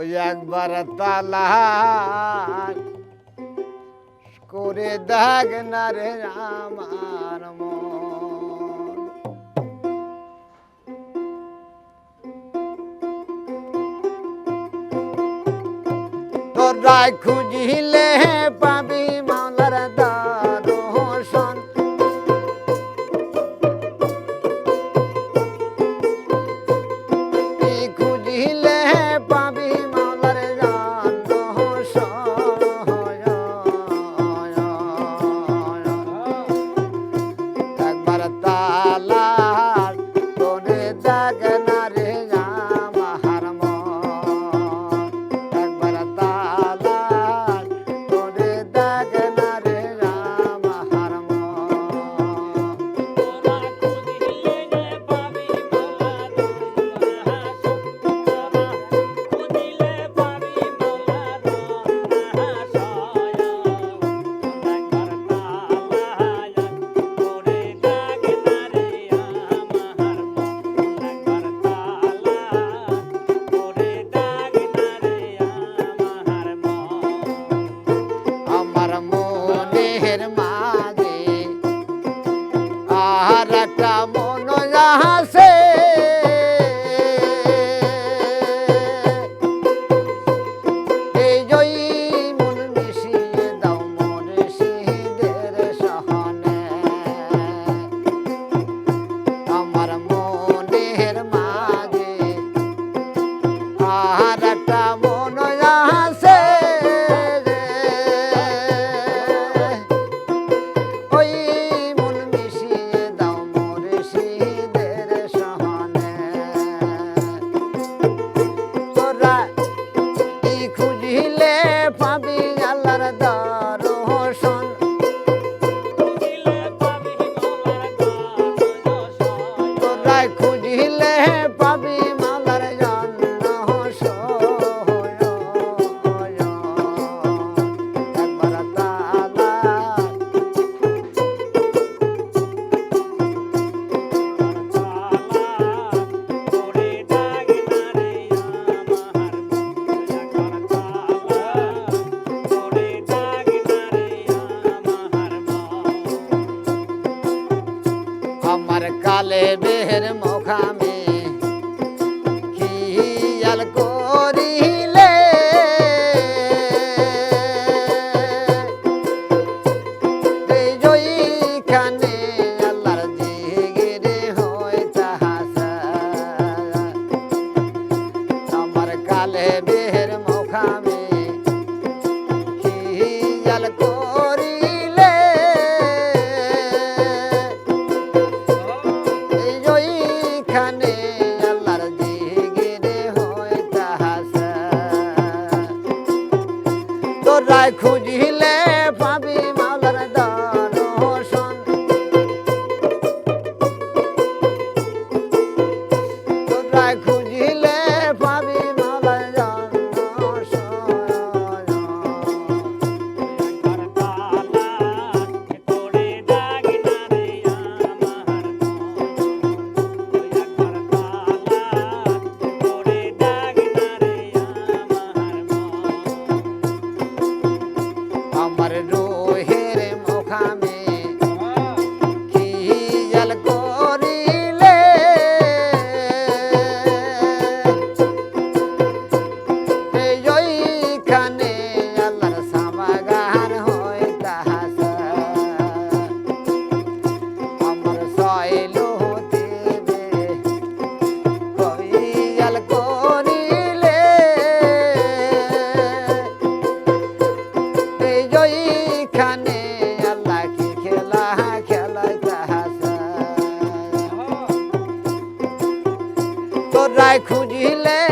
ওই একবার তালাক করে দেখ না রে আমার তোরা খুঁজিলে পাবি মা ব্রাহ্মণ যাহাসে এই খুঁজিলে পাবি আল্লাহর দর্শন। খুঁজিলে আমার কালে বেহের মুখামে খিয়াল করিলে? জয়ীখানে আল্লাহর জিগিরে হয় তাহাসা আমার কালে বেহের তোরাই খুঁজিলে পাবি মাওলার দর্শন তোরাই খুঁজ রায় খুঁজিলে